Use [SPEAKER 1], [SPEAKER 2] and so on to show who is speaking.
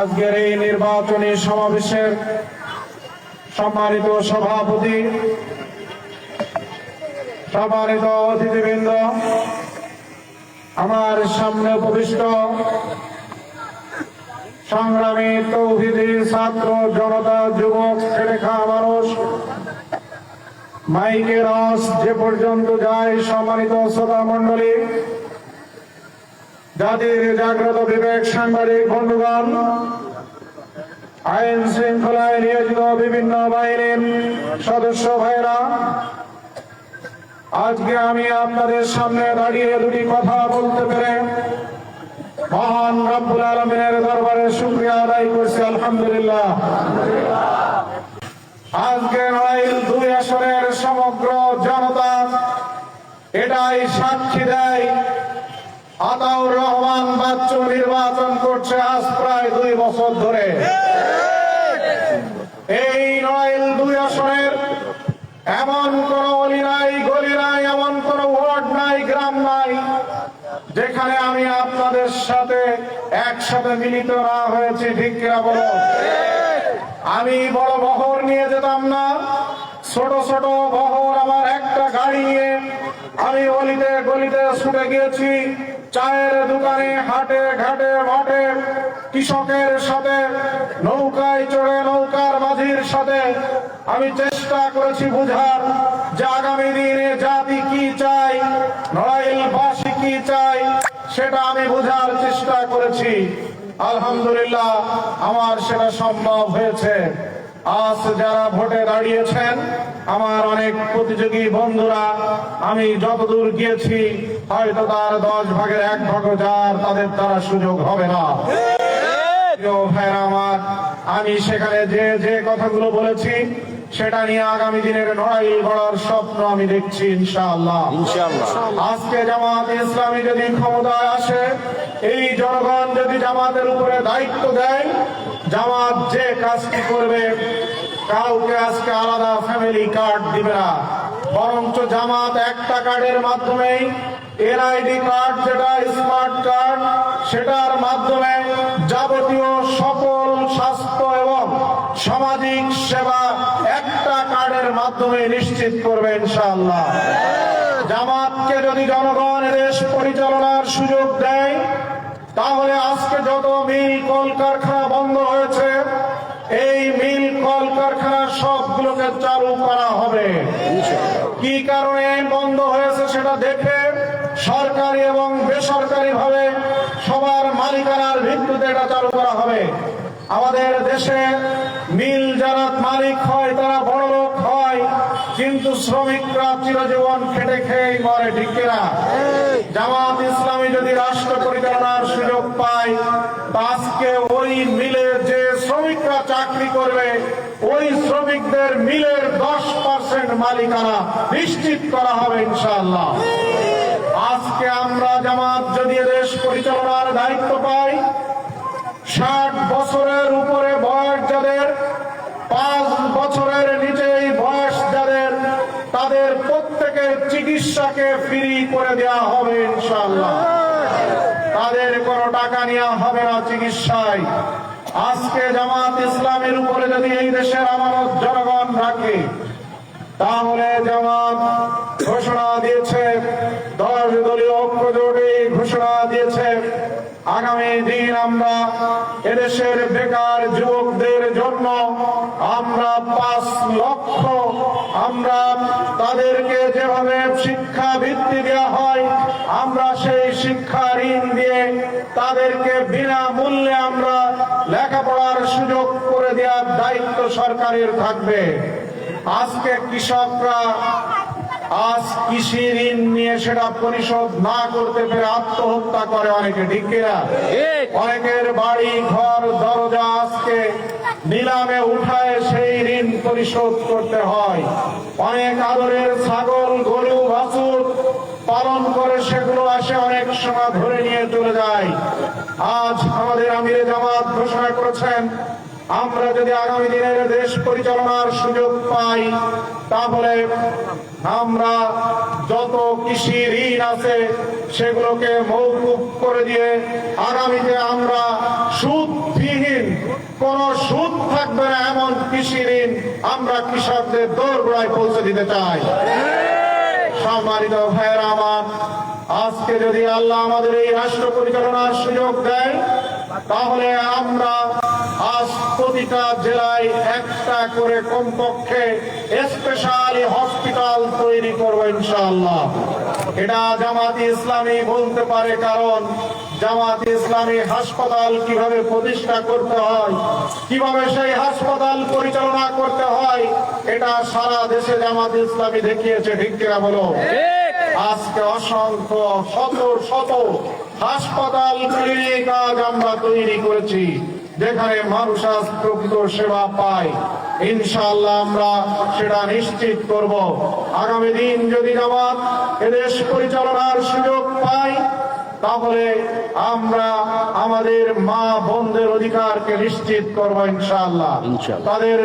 [SPEAKER 1] আজকের এই নির্বাচনী সমাবেশের সম্মানিত সভাপতি, সম্মানিত অতিথিবৃন্দ, আমার সামনে উপবিষ্ট সংগ্রামী তৌহিদি ছাত্র জনতা যুবক ছেলেখা মানুষ, মাইকের রস যে পর্যন্ত যায় সম্মানিত শ্রোতা মন্ডলী জাতির জাগ্রত বিবেক সাংবাদিক বন্ধুগণ, আইন শৃঙ্খলায় নিয়োজিত বিভিন্ন বাহিনীর সদস্য ভাইরা আজকে আমি আপনাদের সামনে দাঁড়িয়ে দুটি কথা বলতে পেরে মহান রব্বুল আলমিনের দরবারে শুক্রিয়া আদায় করছি, আলহামদুলিল্লাহ। আজকে নড়াইল দুই আসনের সমগ্র জনতা এটাই সাক্ষী দেয় আতাউর রহমান বাচ্চু নির্বাচন করছে আজ প্রায় দুই বছর ধরে। এই নড়াইল দুই আসনের এমন কোন অলি নাই, গলি নাই, এমন কোন ওয়ার্ড নাই, গ্রাম নাই, যেখানে আমি আপনাদের সাথে একসাথে মিলিত না হয়েছি, ঠিক কিনা বলো আমি বড় বহর নিয়ে যেতাম না, ছোট ছোট বহর, আমার একটা গাড়ি নিয়ে আমি অলিতে গলিতে ছুটে গিয়েছি। চায়ের দোকানে হাটে ঘাটে মাঠে, কৃষকের সাথে, নৌকায় চড়ে নৌকার মাঝির সাথে। আমি চেষ্টা করেছি বুঝার যে আগামী দিনে জাতি কি চাই নড়াইলবাসী কি চাই সেটা আমি বোঝার চেষ্টা করেছি। আলহামদুলিল্লাহ, আমার সেটা সম্ভব হয়েছে। আজ যারা ভোটে দাঁড়িয়েছেন আমার অনেক প্রতিযোগী বন্ধুরা আমি যতদূর গিয়েছি হয়তো তার দশ ভাগের এক ভাগ যার তাদের দ্বারা সুযোগ হবে না। আমার আমি সেখানে যে যে কথাগুলো বলেছি সেটা নিয়ে আগামী দিনের লড়াই গড়ার স্বপ্ন আমি দেখছি ইনশাআল্লাহ। আজকে জামাত ইসলামী যদি ক্ষমতায় আসে এই জনগণ যদি জামাতের উপরে দায়িত্ব দেয় জামাত যে কাজটি করবে, কাউকে আজকে আলাদা ফ্যামিলি কার্ড দিবে না। বরঞ্চ জামাত একটা কার্ডের মাধ্যমেই এনআইডি কার্ড যেটা স্মার্ট কার্ড সেটার মাধ্যমে যাবতীয় সকল স্বাস্থ্য এবং সামাজিক সেবা একটা কার্ডের মাধ্যমে নিশ্চিত করবে ইনশাআল্লাহ। জামাতকে যদি জনগণ দেশ পরিচালনার সুযোগ দেয়, তাহলে আজকে যত মিল কলকারখানা বন্ধ হয়েছে এই মিল কলকারখানা সবগুলোকে চালু করা হবে। কি কারণে বন্ধ হয়েছে সেটা দেখে সরকারি এবং বেসরকারি ভাবে সবার মালিকানার ভিত্তিতে এটা চালু করা হবে। আমাদের দেশে মিল যারা মালিক হয়, তারা বড় লোক হয়, কিন্তু শ্রমিকরা চিরজীবন খেটে খেয়ে মরে, ঠিক কিনা? জামাত ইসলামী যদি রাষ্ট্র পরিচালনার সুযোগ পায় আজকে ওই মিলে যে শ্রমিকরা চাকরি করবে শ্রমিকদের মিলের দশ পার্সেন্ট মালিকানা নিশ্চিত করা হবে ইনশাআল্লাহ। আজকে আমরা জামাত যদি দেশ পরিচালনার দায়িত্ব পাই, ষাট বছরের উপরে বয়স যাদের, পাঁচ বছরের নিচেই বয়স যাদের, তাদের প্রত্যেকের চিকিৎসাকে ফ্রি করে দেওয়া হবে ইনশাল্লাহ তাদের কোনো টাকা নেওয়া হবে না চিকিৎসায়। আজকে জামাত ইসলামের উপরে যদি এই দেশের আমানত জনগণ রাখে, তাহলে জামাত ঘোষণা দিয়েছে, দশ দলীয় ঐক্য জোটে ঘোষণা দিয়েছে, আগামী দিন আমরা এদেশের বেকার যুবকদের জন্য আমরা পাঁচ লক্ষ, আমরা তাদেরকে যেভাবে শিক্ষা ভিত্তি দেওয়া হয়, আমরা সেই শিক্ষা ঋণ দিয়ে তাদেরকে সুযোগ করে দেওয়ার দায়িত্ব সরকারের থাকবে। আজকে কৃষকরা আজ কৃষি ঋণ নিয়ে সেটা পরিশোধ না করতে পেরে আত্মহত্যা করে অনেকে ঠিক কিনা? অনেকের বাড়ি ঘর দরজা আজকে নিলামে উঠায় সেই ঋণ পরিশোধ করতে হয়। অনেক আদরের ছাগল গরু বাছুর পালন করে সেগুলো আসে অনেক সময় ধরে নিয়ে চলে যায়। আজ আমাদের আমিরে জামাত ঘোষণা করেছেন আমরা যদি আগামী দিনের দেশ পরিচালনার সুযোগ পাই তাহলে আমরা যত কৃষি ঋণ আছে সেগুলোকে মৌকুব করে দিয়ে আগামীতে আমরা সুদবিহীন কোন সুদ থাকবে না এমন কৃষি ঋণ আমরা কৃষকদের দোরগোড়ায় পৌঁছে দিতে চাই। সম্মানিত ভাইয়ের আমার আজকে যদি আল্লাহ আমাদের এই রাষ্ট্র পরিচালনার সুযোগ দেয় তাহলে আমরা আজ প্রতিটা জেলায় একটা করে কমপক্ষে স্পেশালি হসপিটাল তৈরি করব ইনশাআল্লাহ। এটা জামাতি ইসলামী বলতে পারে, কারণ জামাত ইসলামী হাসপাতাল কীভাবে প্রতিষ্ঠা করতে হয়, কীভাবে সেই হাসপাতাল পরিচালনা করতে হয়, এটা সারা দেশে জামাত ইসলামী দেখিয়েছে, ঠিক কিনা বলো? আজকে অসংখ্য শত শত হাসপাতাল ক্লিনিক আজ আমরা তৈরি করেছি যেখানে মানুষ আজ প্রকৃত সেবা পায়। ইনশাআল্লাহ আমরা সেটা নিশ্চিত করব। আগামী দিন যদি জামাত এদেশ পরিচালনার সুযোগ পাই তাহলে আমরা আমাদের মা বোনদের অধিকারকে নিশ্চিত করব ইনশাআল্লাহ।
[SPEAKER 2] ইনশাআল্লাহ।
[SPEAKER 1] তাদের